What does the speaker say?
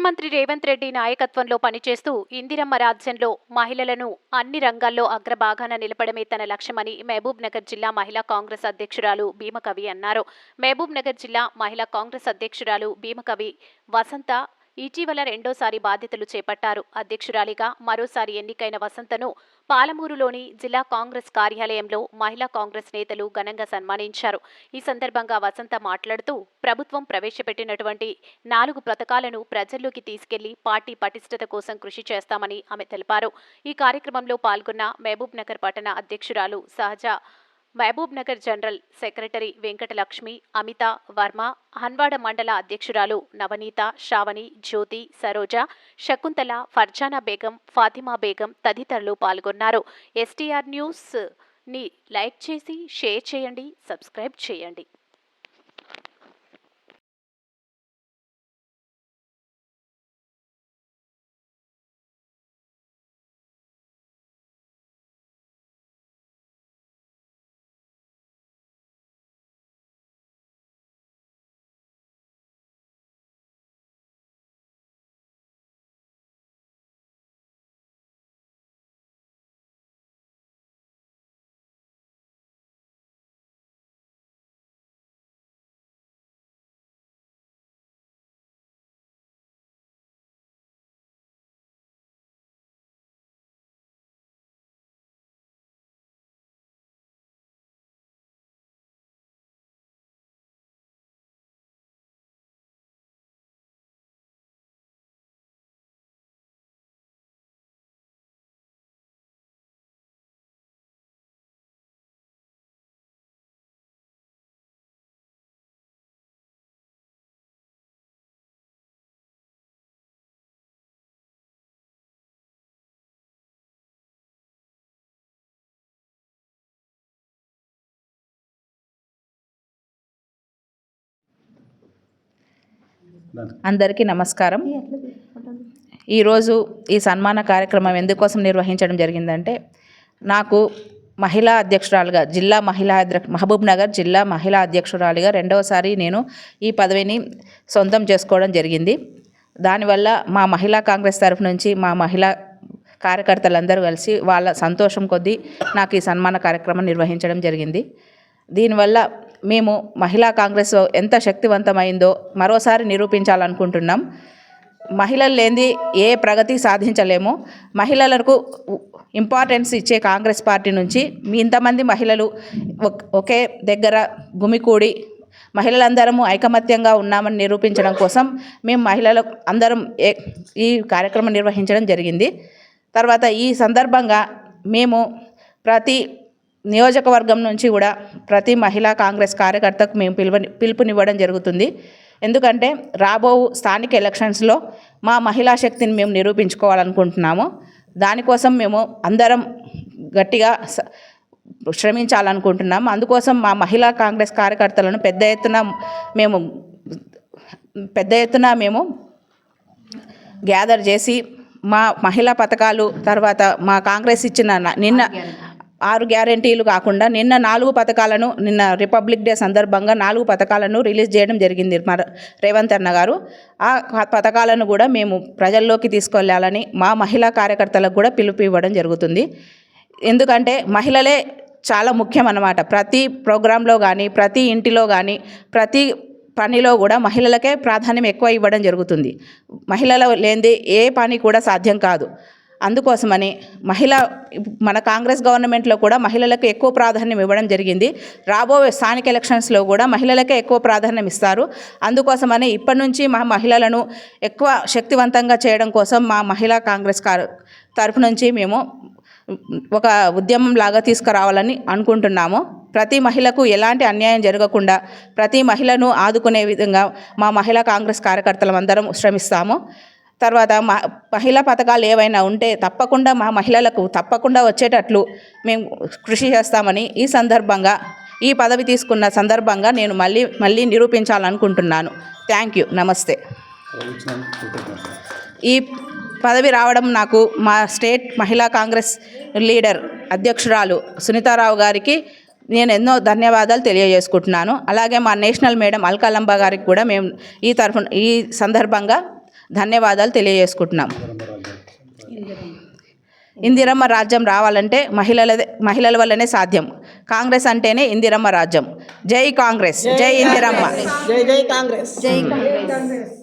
ముఖ్యమంత్రి రేవంత్ రెడ్డి నాయకత్వంలో పనిచేస్తూ ఇందిరమ్మ రాజ్యంలో మహిళలను అన్ని రంగాల్లో అగ్రభాగాన నిలపడమే తన లక్ష్యమని మహబూబ్ నగర్ జిల్లా మహిళా కాంగ్రెస్ అధ్యక్షురాలు భీమకవి అన్నారు. మహబూబ్ నగర్ జిల్లా మహిళా కాంగ్రెస్ అధ్యక్షురాలు భీమకవి వసంత ఇటీవల రెండోసారి బాధ్యతలు చేపట్టారు. అధ్యక్షురాలిగా మరోసారి ఎన్నికైన వసంతను పాలమూరులోని జిల్లా కాంగ్రెస్ కార్యాలయంలో మహిళా కాంగ్రెస్ నేతలు ఘనంగా సన్మానించారు. ఈ సందర్భంగా వసంత మాట్లాడుతూ ప్రభుత్వం ప్రవేశపెట్టినటువంటి నాలుగు పథకాలను ప్రజల్లోకి తీసుకెళ్ళి పార్టీ పటిష్టత కోసం కృషి చేస్తామని ఆమె తెలిపారు. ఈ కార్యక్రమంలో పాల్గొన్న మహబూబ్ నగర్ పట్టణ అధ్యక్షురాలు Sahaja Mahabubnagar general secretary Venkatalakshmi Amitha Varma Hanwada మండల అధ్యక్షురాలు నవనీత శ్రావణి జ్యోతి సరోజ శకుంతల ఫర్జానా బేగం ఫాతిమా బేగం తదితరులు పాల్గొన్నారు. ఎస్టీఆర్ న్యూస్ని లైక్ చేసి షేర్ చేయండి సబ్స్క్రైబ్ చేయండి. అందరికీ నమస్కారం. ఈరోజు ఈ సన్మాన కార్యక్రమం ఎందుకోసం నిర్వహించడం జరిగిందంటే నాకు మహిళా అధ్యక్షురాలుగా జిల్లా మహిళా మహబూబ్ నగర్ జిల్లా మహిళా అధ్యక్షురాలిగా రెండవసారి నేను ఈ పదవిని సొంతం చేసుకోవడం జరిగింది. దానివల్ల మా మహిళా కాంగ్రెస్ తరఫు నుంచి మా మహిళా కార్యకర్తలందరూ కలిసి వాళ్ళ సంతోషం కొద్దీ నాకు ఈ సన్మాన కార్యక్రమం నిర్వహించడం జరిగింది. దీనివల్ల మేము మహిళా కాంగ్రెస్ ఎంత శక్తివంతమైందో మరోసారి నిరూపించాలనుకుంటున్నాం. మహిళలు లేనిది ఏ ప్రగతి సాధించలేము. మహిళలకు ఇంపార్టెన్స్ ఇచ్చే కాంగ్రెస్ పార్టీ నుంచి మీ ఇంతమంది మహిళలు ఒకే దగ్గర గుమికూడి మహిళలందరము ఐకమత్యంగా ఉన్నామని నిరూపించడం కోసం మేము మహిళలు అందరం ఏ ఈ కార్యక్రమం నిర్వహించడం జరిగింది. తర్వాత ఈ సందర్భంగా మేము ప్రతి నియోజకవర్గం నుంచి కూడా ప్రతి మహిళా కాంగ్రెస్ కార్యకర్తకు మేము పిలువ పిలుపునివ్వడం జరుగుతుంది. ఎందుకంటే రాబో స్థానిక ఎలక్షన్స్లో మా మహిళా శక్తిని మేము నిరూపించుకోవాలనుకుంటున్నాము. దానికోసం మేము అందరం గట్టిగా స- అందుకోసం మా మహిళా కాంగ్రెస్ కార్యకర్తలను పెద్ద ఎత్తున మేము పెద్ద ఎత్తున మేము గ్యాదర్ చేసి మా మహిళా పథకాలు తర్వాత మా కాంగ్రెస్ ఇచ్చిన నిన్న ఆరు గ్యారెంటీలు కాకుండా నిన్న నాలుగు పథకాలను నిన్న రిపబ్లిక్ డే సందర్భంగా నాలుగు పథకాలను రిలీజ్ చేయడం జరిగింది రేవంత్ అన్న గారు. ఆ పథకాలను కూడా మేము ప్రజల్లోకి తీసుకెళ్ళాలని మా మహిళా కార్యకర్తలకు కూడా పిలుపు ఇవ్వడం జరుగుతుంది. ఎందుకంటే మహిళలే చాలా ముఖ్యం అన్నమాట ప్రతి ప్రోగ్రాంలో కానీ ప్రతి ఇంటిలో కానీ ప్రతి పనిలో కూడా మహిళలకే ప్రాధాన్యం ఎక్కువ ఇవ్వడం జరుగుతుంది. మహిళల లేనిది ఏ పని కూడా సాధ్యం కాదు. అందుకోసమని మహిళ మన కాంగ్రెస్ గవర్నమెంట్లో కూడా మహిళలకు ఎక్కువ ప్రాధాన్యం ఇవ్వడం జరిగింది. రాబోయే స్థానిక ఎలక్షన్స్లో కూడా మహిళలకే ఎక్కువ ప్రాధాన్యం ఇస్తారు. అందుకోసమని ఇప్పటి నుంచి మా మహిళలను ఎక్కువ శక్తివంతంగా చేయడం కోసం మా మహిళా కాంగ్రెస్ తరఫు నుంచి మేము ఒక ఉద్యమం లాగా తీసుకురావాలని అనుకుంటున్నాము. ప్రతి మహిళకు ఎలాంటి అన్యాయం జరగకుండా ప్రతి మహిళను ఆదుకునే విధంగా మా మహిళా కాంగ్రెస్ కార్యకర్తలం అందరం శ్రమిస్తాము. తర్వాత మ మహిళా పథకాలు ఏవైనా ఉంటే తప్పకుండా మా మహిళలకు తప్పకుండా వచ్చేటట్లు మేము కృషి చేస్తామని ఈ సందర్భంగా ఈ పదవి తీసుకున్న సందర్భంగా నేను మళ్ళీ మళ్ళీ నిరూపించాలనుకుంటున్నాను. థ్యాంక్ యూ నమస్తే ఈ పదవి రావడం నాకు మా స్టేట్ మహిళా కాంగ్రెస్ లీడర్ అధ్యక్షురాలు సునీతారావు గారికి నేను ఎన్నో ధన్యవాదాలు తెలియజేసుకుంటున్నాను. అలాగే మా నేషనల్ మేడం అల్కాలంబ గారికి కూడా మేము ఈ తరఫున ఈ సందర్భంగా ధన్యవాదాలు తెలియజేసుకుంటున్నాం. ఇందిరమ్మ రాజ్యం రావాలంటే మహిళలదే మహిళల వల్లనే సాధ్యం. కాంగ్రెస్ అంటేనే ఇందిరమ్మ రాజ్యం. జై కాంగ్రెస్. జై ఇందిరమ్మ. జై జై కాంగ్రెస్.